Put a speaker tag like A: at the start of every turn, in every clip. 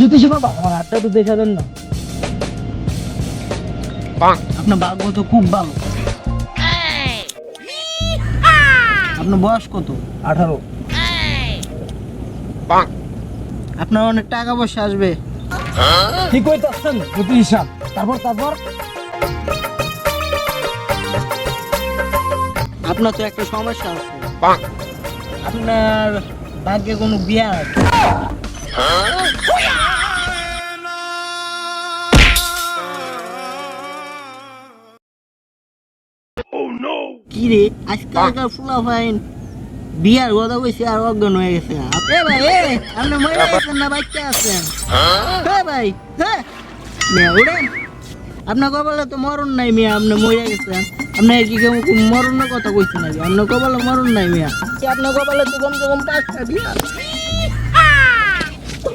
A: জ্যোতিষী বাবা আমার হাতটা তো দেখা দেন না। আপনার ভাগ্য তো খুব ভালো। আপনার বয়স কত? আঠারো। আপনার অনেক টাকা পয়সা আসবে। ঠিক হইতেছেন জ্যোতিষ সাহেব তারপর তারপর। আপনার তো একটা সমস্যা আছে। আপনার ভাগ্যে কোনো বিয়া আছে? কি রে? আজকালকার ফুলা ফাইন। বিয়ার কথা কইছে আর অজ্ঞান হয়ে গেছে। এ ভাই এ আপনি মরে গেছেন না বাচ্চা আছেন? হ্যাঁ? ভাই হ্যাঁ। উড়েন। আপনার কপালে তো মরণ নাই মিয়া আপনি মরে গেছেন। আপনি কি কেউ মরণের কথা কইছেন নাকি? আপনার কপালে মরণ নাই মিয়া। আপনার কপালে তো কমসে কম পাঁচটা বিয়া।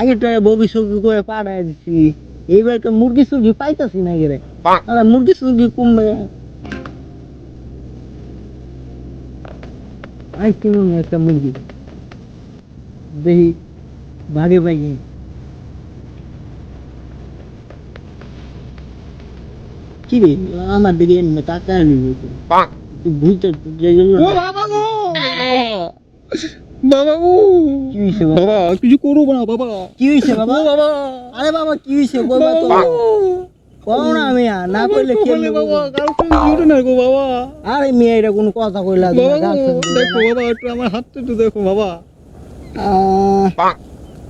A: আগে তো ববি সুরগি করে পাঠাই দিচ্ছি এইবার তো মুরগি সুরগি পাইতাছি নাকি রে আরে মুরগি সুরগি কমবে। আই কিনুন একটা মুরগি। দেখি ভাগে ভাগে। কি রে আমার দিকে এমনি তাকায় নি। তুই ভুলতে যেগুলো
B: বাবা বাবা
A: কি হইছে বাবা?
B: বাবা কিছু না বাবা।
A: কি হইছে বাবা? আরে বাবা কি হইছে তো কও না আর, না কইলে কি
B: বাবা গার্লফ্রেন্ড না গো বাবা।
A: আরে মেয়ে এটা কোনো কথা কইলা
B: বাবা
A: না
B: দেখো বাবা একটু আমার হাতটা একটু দেখো বাবা।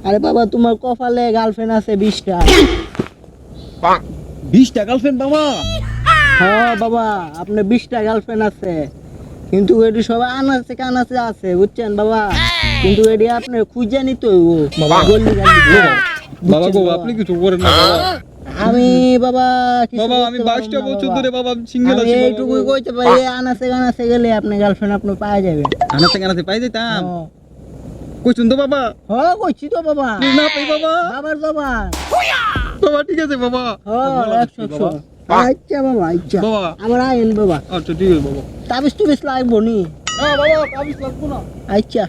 A: আরে বাবা তোমার কপালে গার্লফ্রেন্ড আছে বিশটা।
B: বিশটা গার্লফ্রেন্ড বাবা?
A: হ্যাঁ বাবা আপনার বিশটা গার্লফ্রেন্ড আছে। কিন্তু এটি সবাই আনাচে কানাচে আছে বুঝছেন বাবা? কিন্তু এটি আপনার খুঁজে নিতে হইব।
B: বাবা।
A: গল্লি
B: বাবা গো আপনি কিছু করেন না বাবা।
A: আমি বাবা
B: বাবা আমি
A: পারব
B: বাইশটা
A: না
B: বছর ধরে বাবা সিঙ্গেল আছি বাবা।
A: এইটুকুই কইতে পারি আনাচে কানাচে গেলে আপনি গার্লফ্রেন্ড আপনি পাওয়া যাবে।
B: কানাতে পাই যেতাম। কইছুন তো বাবা?
A: হ্যাঁ কইছি তো বাবা।
B: না পাই বাবা।
A: বাবার জবান।
B: বাবা ঠিক আছে বাবা।
A: হ্যাঁ একশো একশো
B: বাবা।
A: আচ্ছা বাবা আচ্ছা।
B: বাবা
A: আমার আইন বাবা।
B: আচ্ছা ঠিক আছে বাবা।
A: তাবিজ টুবিজ লাগবো নি?
B: না বাবা কাবিস লাগবো না।
A: আচ্ছা।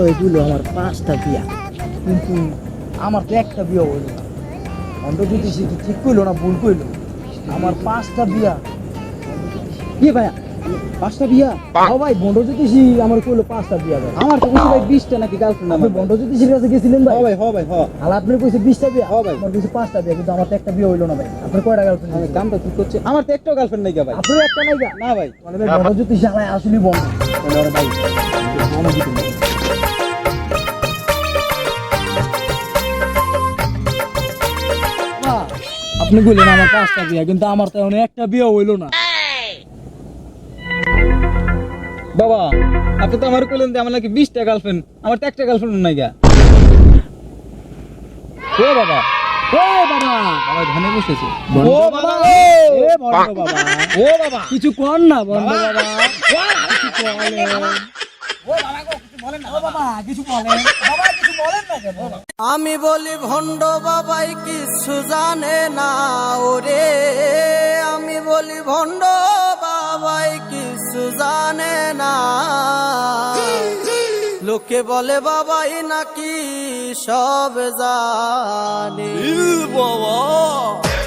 A: ওই দিল আমার পাঁচটা বিয়া। কিন্তু আমার তো একটা বিয়া হইল না। অন্ত কি ঠিক কইলো না ভুল কইলো। আমার পাঁচটা বিয়া। কি ভাইয়া
B: পাঁচটা বিয়া?
A: ও ভাই বন্ড জ্যোতিষী আমার কইলো পাঁচটা বিয়া ভাই
B: আমার তো বুঝি ভাই নাকি গার্লফ্রেন্ড
A: আপনি বন্ড জ্যোতিষীর কাছে গেছিলেন ভাই।
B: ভাই হ ভাই হ।
A: আর আপনি কইছে বিয়া?
B: হ্যাঁ ভাই।
A: আমার কইছে পাঁচটা বিয়া কিন্তু আমার তো একটা বিয়া হইল না ভাই। আপনার কয়টা গার্লফ্রেন্ড
B: আমি দামটা ঠিক করছে আমার তো একটাও গার্লফ্রেন্ড নাই ভাই।
A: আপনার একটা নাই
B: না ভাই।
A: মানে ভাই বন্ড জ্যোতিষী আমার আসলে বন্ড তাহলে ভাই আমার আপনি বললেন আমার পাঁচটা বিয়া কিন্তু আমার তো এখন একটা বিয়ে হইল না।
B: বাবা আপনি তো আমার কইলেন যে আমার নাকি বিশটা গার্লফ্রেন্ড আমার তো একটা গার্লফ্রেন্ড নাই গা। ও বাবা
A: ও বাবা
B: বাবা ধানে বসেছে। ও
A: বাবা, এ বাবা
B: ও বাবা।
A: কিছু কর না বন্ধ বাবা
C: আমি বলি ভণ্ড বাবাই কিছু জানে না ওরে। আমি বলি ভণ্ড বাবাই কিছু জানে না। লোকে বলে বাবাই নাকি সব জানে। বাবা।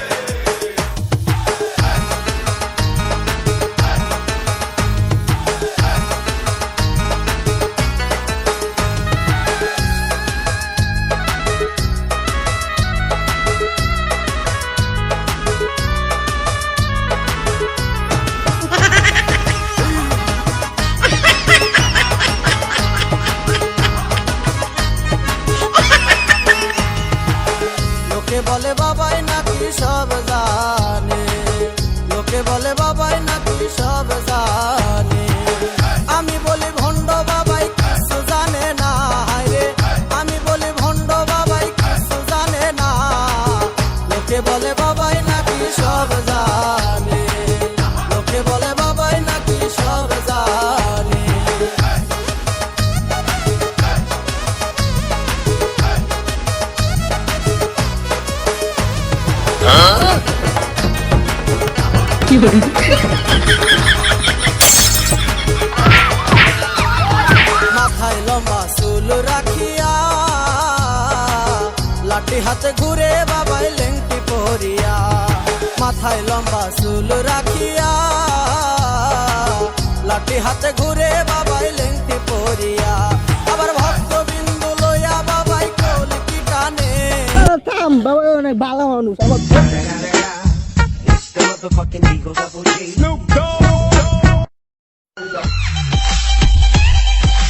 C: বলে বাবাই নাকি সব জানে? লোকে বলে বাবাই না মাথায় লম্বা চুল রাখিয়া, লাঠি হাতে ঘুরে বাবাই লেংটি পরিয়া। মাথায় লম্বা চুল রাখিয়া, লাঠি হাতে ঘুরে বাবাই লেংটি পরিয়া। আবার ভক্ত বিন্দু লইয়া বাবাই কলকি টানে।
A: আরে থাম বাবা অনেক ভালো মানুষ
D: The motherfucking Eagles Double G. Snoop Dogg.